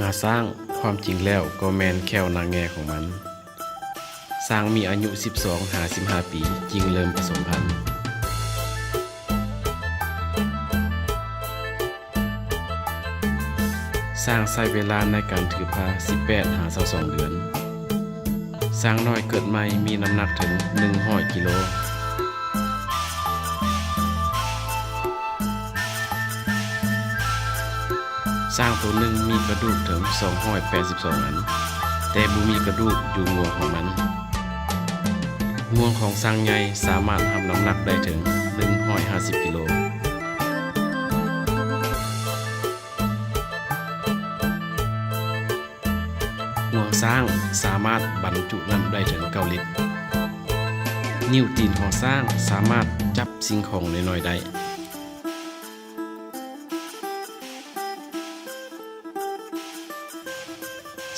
งาสร้างความจริงแล้วก็แมนแควนางแงของมัน สร้างมีอายุ 12 หา 15 ปีจึงเริ่มผสมพันธุ์สร้างใช้เวลาในการถือพา 18 หา 22 เดือน สร้างน้อยเกิดใหม่มีน้ำหนักถึง 100กิโล สร้างตัวหนึ่งมีกระดูกถึง 282 อัน แต่บ่มีกระดูกอยู่งวงของมันงวงของสร้างใหญ่สามารถทำน้ำหนักได้ถึง 150 กิโลห่วงสร้างสามารถบรรจุน้ำได้ถึงเกาลิตร นิ้วตีนของสร้างสามารถจับสิ่งของน้อยๆได้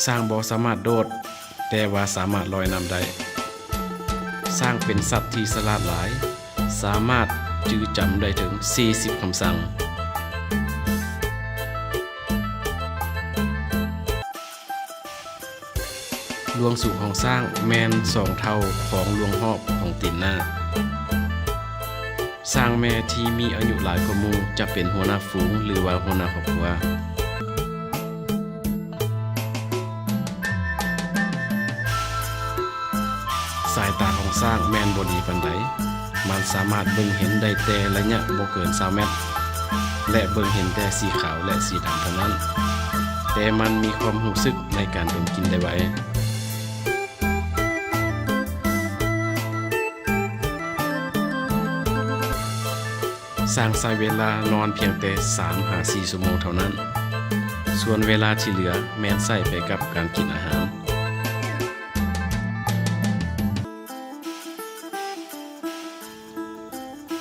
สร้างบ่สามารถโดด แต่ว่าสามารถลอยน้ำได้ สร้างเป็นสัตว์ที่สลาดหลาย สามารถจื้อจำได้ถึง 40คำสั่ง ลวงสู่ของสร้างแมนสองเท่าของลวงหอบของตินหน้า สร้างแม่ที่มีอายุหลายกว่ามูจะเป็นหัวหน้าฝูงหรือว่าหัวหน้าครอบครัว สร้างแมนบดีปันไดมันสามารถเบิ่งเห็นได้แต่ระยะบ่เกิน20เมตร และเบิ่งเห็นแต่สีขาวและสีดำเท่านั้น แต่มันมีความรู้สึกในการดมกินได้ไวสร้างใช้เวลานอนเพียงแต่3หา4ชั่วโมงเท่านั้น ส่วนเวลาที่เหลือแม้นใส่ไปกับการกินอาหาร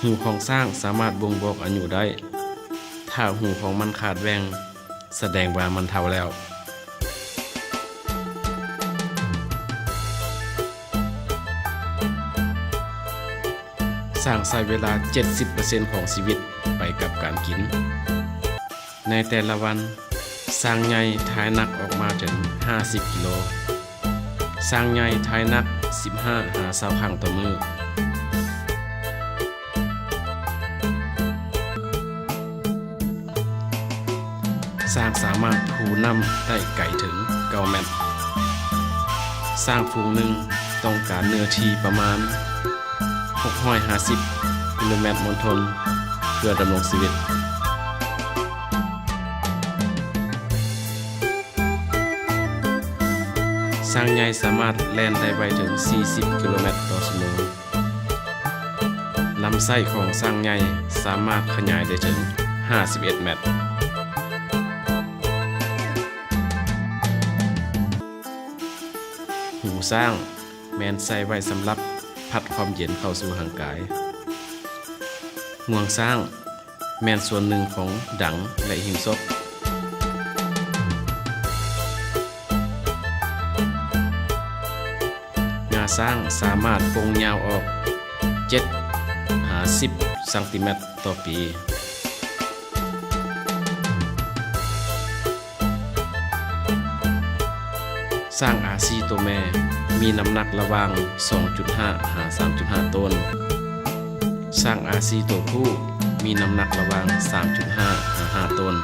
หูของสร้างสามารถบ่งบอกอายุได้ ถ้าหูของมันขาดแหวงแสดงว่ามันเฒ่าแล้วสร้างใช้เวลา 70%ของชีวิตไปกับการกิน ในแต่ละวันสร้างใหญ่ทายนักออกมาถึง50 กิโลสร้างใหญ่ทายนัก 15หา20ครั้งต่อมือ สร้างสามารถผูน้ำได้ไก่ถึงเกาแมตรสร้างฝูงหนึ่งต้องการเนื้อที่ประมาณ 650กิโลเมตรมณฑลเพื่อดำรงชีวิตสร้างใหญ่สามารถแล่นได้ไวถึง 40 กิโลเมตรต่อชั่วโมงลำไส้ของสร้างใหญ่สามารถขยายได้ถึง 51 เมตร หูสร้าง แมนใส่ไว้สำหรับพัดความเย็นเข้าสู่ห่างกายห่วงสร้าง แมนส่วนหนึ่งของดังและหิมศพงาสร้างสามารถโปงยาวออก 7 หา 10ซนติเมตรต่อปี สร้างอาซีตัวแม่ มีน้ำหนักระหว่าง 2.5 หา 3.5 ต้น สร้างอาซีตัวผู้ มีน้ำหนักระหว่าง 3.5 หา 5 ต้น